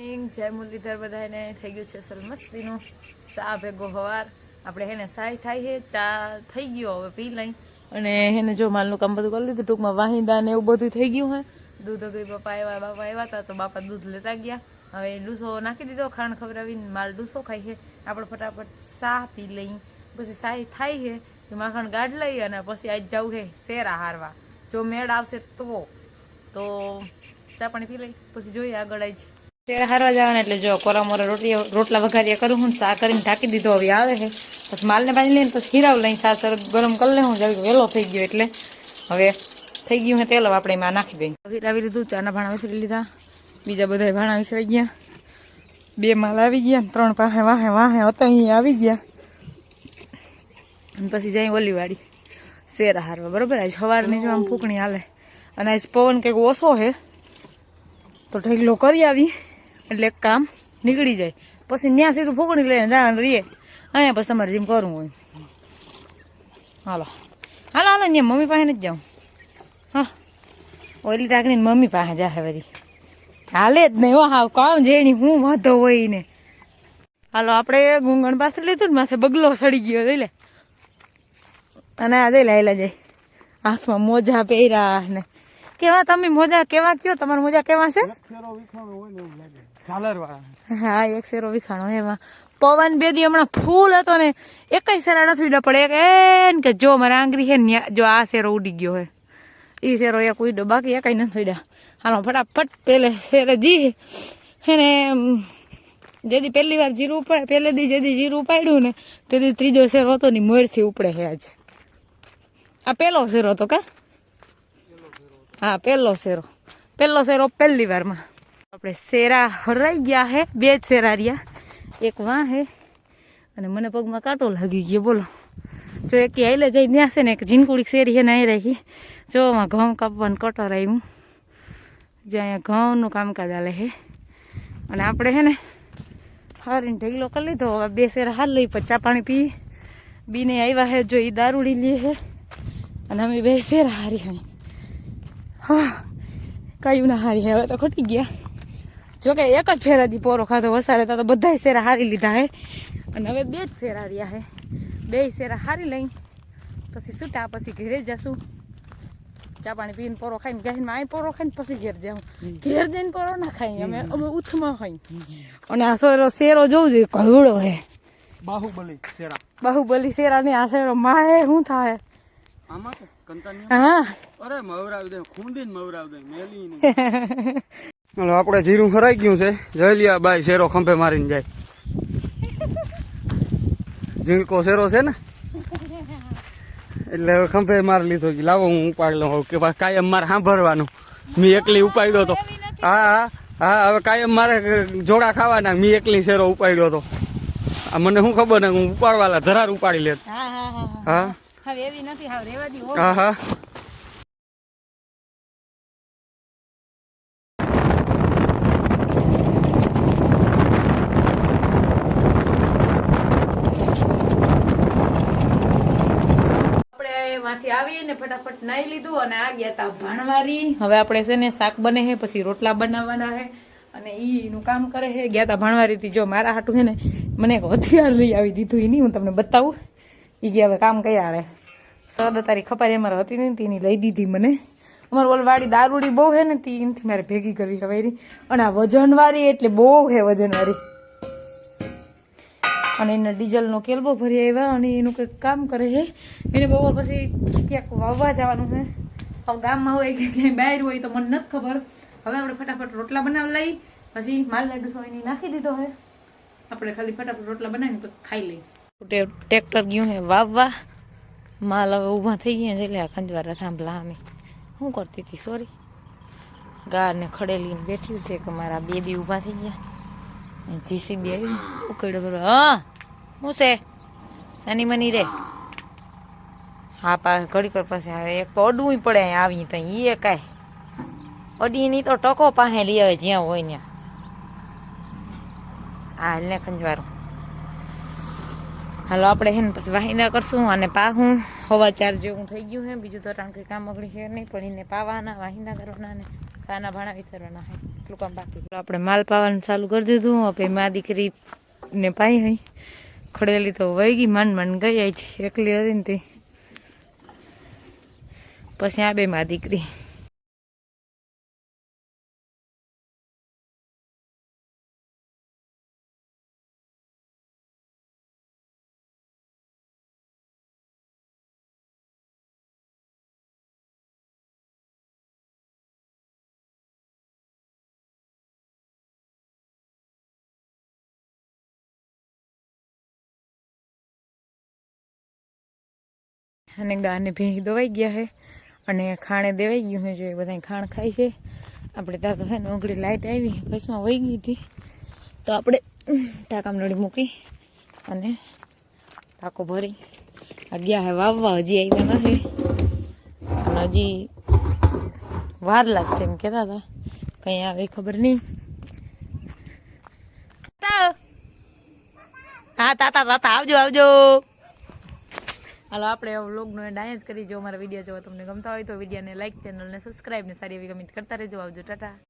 Morning જય મુરલીધર બધાને થઈ ગયું છે સર મસ્તીનું. ચા ભેગો હવાર. આપણે હેને સાય થાય છે ચા થઈ ગયો, હવે પી લઈ. અને હેને જો માલનું કામ બધું કરી લીધું, ટૂંકમાં વાહિંદા ને એવું બધું થઈ ગયું હે. દૂધ અગરી પપ્પા આવ્યા બાપા આવ્યા હતા, તો બાપા દૂધ લેતા ગયા. હવે ડૂસો નાખી દીધો, ખાંડ ખવડાવીને માલ ડૂસો ખાઈ છે આપણે ફટાફટ સા પી લઈ. પછી સાય થાય છે તો માખણ ગાઢ લઈ અને પછી આજ જવું છે શેરા હારવા. જો મેળ આવશે તો. તો ચા પાણી પી લઈ, પછી જોઈએ આગળ આવી શેર હારવા જવાના એટલે જો કોરા મોરા રોટલી રોટલા વઘારીયા કરું હું ચા કરીને ઢાંકી દીધો હવે આવે છે. પછી માલને બાંધી લઈને પછી હીરાવ લઈને ચા સર ગરમ કરી લે હું જલ્દી વહેલો થઈ ગયો એટલે. હવે થઈ ગયું હે તેલ હવે આપણે એમાં નાખી દઈએ. હીરાવી લીધું ચાના ભાણા વિસરી લીધા. બીજા બધા ભાણા વિસરાઈ ગયા. બે માલ આવી ગયા ત્રણ પાસે વાહે વાહે હતા અહીંયા આવી ગયા. અને પછી જાય ઓલીવાડી. શેર હારવા બરોબર? આજ સવારની જો આમ ફૂકણી હાલે. અને આજ પવન કંઈક ઓછો છે. તો ઢગલો કરી આવી. એટલે કામ, નીકળી જાય. પછી ત્યાં સીધું ફૂકણી લઈને જાણ રહીએ અહીંયા પછી તમારે જેમ કરવું હોય હાલો. હાલો હાલો ત્યાં મમ્મી પાસે નથી જાઉં. હા. ઓલી ટાકડીને મમ્મી પાસે જા હવે હાલે જ નહીં હા કામ જેની હું વાંધો હોય ને હાલો, આપણે ગુંગણ પાસે લીધું ને માથે બગલો સડી ગયો, જોઈ લે. અને આ જઈ લાયેલા જાય. હાથમાં મોજા પહેર્યા ને. કેવા તમે મોજા કેવા કયો? તમારા મોજા કેવા છે? હા એક શેરો વિખાણો એમાં. પવન બેદી હમણાં ફૂલ હતો ને એકય શેરા નથી ઉડ્યા પડે એક એન કે જો મારા આંગરી છે ને જો આ શેરો ઉડી ગયો હે. ઈ શેરો એક ઉડ્યો બાકી એકય નથી ઉડ્યા. હાલો ફટાફટ પેલે શેરે જી હેને જેદી પહેલી વાર જીરું ઉપાડ પહેલે દી જેદી જીરું ઉપાડ્યું ને તેથી ત્રીજો શેરો હતો ને મોરથી ઉપડે હે આજ. આ પેલો શેરો હતો કા? હા પહેલો શેરો પહેલો શેરો પહેલી વારમાં આપણે શેરા હરાઈ ગયા હે બે જ શેરા રહ્યા એક વાં હે અને મને પગમાં કાંટો લાગી ગયો બોલો જો એક આઈલે જઈ ત્યાં છે ને એક જીનકુડી શેરી છે ને અહીં રહી જો આમાં ઘઉં કાપવાનું કટર આવ્યું જે અહીંયા ઘઉંનું કામકાજ આલે હે અને આપણે હે ને હારીને ઢગલો કરી લીધો બે શેરા હાલ લઈ પછી ચા પાણી પી બીને આવ્યા હે જો એ દારૂડી લે હે અને અમે બે શેરા હારી હા કયું ના હારી હવે તો ખોટી ગયા. જોકે એક જ ફેરાથી પોરો ખાધો વસારે તો બધા શેરા હારી લીધા હે. અને હવે બે જ શેરા રહ્યા હે. બે શેરા હારી લઈ. પછી છૂટા પછી ઘરે જશું. ચા પાણી પીને પોરો ખાઈને ગહીને માય પોરો ખાઈને પછી ઘેર જાઉં. ઘેર જઈને પોરો ના ખાઈ અમે અમે ઉથમાં હોય. અને આ શેરો શેરો જોવું જોઈએ કહુડો હે. બાહુબલી શેરા. બાહુબલી શેરા ને આ શેરો માહે શું થાય આમાં હા. અરે મવરાવી દે ખૂંદીને મવરાવી દે હાલો આપણે જીરું ફરાઈ ગયું છે. જયલિયા બાઈ શેરો ખંભે મારીને જાય. ઝીણકો શેરો છે ને? એટલે ખંભે મારી લીધો કે લાવો હું ઉપાડી લઉં કે ભાઈ કાયમ મારે સાંભળવાનું. મેં એકલી ઉપાડ્યો હતો હા હા હા હવે કાયમ મારે જોડા ખાવાના. મેં એકલી શેરો ઉપાડ્યો હતો આ મને શું ખબર ને હું ઉપાડવાલા ધરાર ઉપાડી લેત. હા હા હા. હા? હવે એવી નથી હાવ રેવા દી હા હા આપણે એમાંથી આવીને ફટાફટ નાઈ લીધું અને આ ગયા તા ભણવારી. હવે આપણે છે ને શાક બને છે પછી રોટલા બનાવવાના છે અને ઈ કામ કરે છે. ગયા તા ભણવારીથી જો મારા હાટું છે ને મને એક હથિયાર લઈ આવી દીધું એની નહીં હું તમને બતાવું. ઈ ગયા હવે કામ કયા રે સદ તારી ખપારી અમારે હતી ને તેની લઈ દીધી મને. અમારે ઓલવાળી દારૂડી બહુ છે ને તી, એનથી મારે ભેગી કરવી હવે એની. અને આ વજનવાળી એટલે બહુ છે વજનવાળી. અને એને ડીઝલનો કેલબો ભરી આવ્યા અને એનું કંઈક કામ કરે છે. એને બપોર પછી ક્યાંક વાવવા જવાનું છે. હવે ગામમાં હોય કે ક્યાંય બહાર હોય તો મને નથી ખબર. હવે આપણે ફટાફટ રોટલા બનાવી લઈ, પછી માલ લાડુ હોય એની નાખી દીધો છે. આપણે ખાલી ફટાફટ રોટલા બનાવીને પછી ખાઈ લઈ ટ્રેક્ટર ગયું હે વાવવા. માલ ઊભા થઈ ગયા છે એટલે ખંજવારા થાંભલા અમે શું કરતી હતી? સોરી ગારને ખડેલીને બેઠ્યું છે કે મારા બેબી ઊભા થઈ ગયા. જીસીબી આવી. ઉકેડો બરો હા શું છે? નાની મની રે હા, પા ઘડી કર પાસે આવે એક તો અડવું પડે અહીં આવી તો એ કાંઈ અડીની તો ટકો પાસે લઈ આવે જ્યાં હોય ત્યાં. હા ને ખંજવારું. હાલો, આપણે હે ને પછી વાહિંદા કરશું અને પાહું. હવા ચાર જેવું થઈ ગયું હે. બીજું તો કારણ કે કામ અગડી છે નહીં, પણ એને પાવાના વાહિંદા કરવાના ને સાના ભાણા વિસરવાના હે. એટલું કામ બાકી છે. આપણે માલ પાવાનું ચાલુ કરી દીધું. હવે મા દીકરી ને પાઈ હઈ. ખડેલી તો વહી ગઈ માંડ માંડ ગઈ છે. એકલી હતી ને તે. પછી આ બે મા દીકરી. અને ગાને ભેંસ દવાઈ ગયા છે અને ખાણે દેવાઈ ગયું છે જો એ બધા ખાણ ખાય છે. આપણે ત્યાં તો હે ને ઓગળી લાઈટ આવી બસમાં વહી ગઈ હતી. તો આપણે ટાંકામાં નળી મૂકી અને ટાંકો ભરી. આ ગયા હે વાવવા હજી આવ્યા નથી. અને હજી વાર લાગશે એમ કહેતા હતા. કંઈ આવે ખબર નહીં. હા તાતા તાતા આવજો આવજો. હાલો, આપણે વ્લોગનો ડાયન્સ કરી જો અમારા વીડિયો જોવા તમને ગમતા હોય તો વિડીયોને લાઇક ચેનલને સબસ્ક્રાઈબ ને સારી એવી કમેન્ટ કરતા રહેજો. આવજો, ટાટા.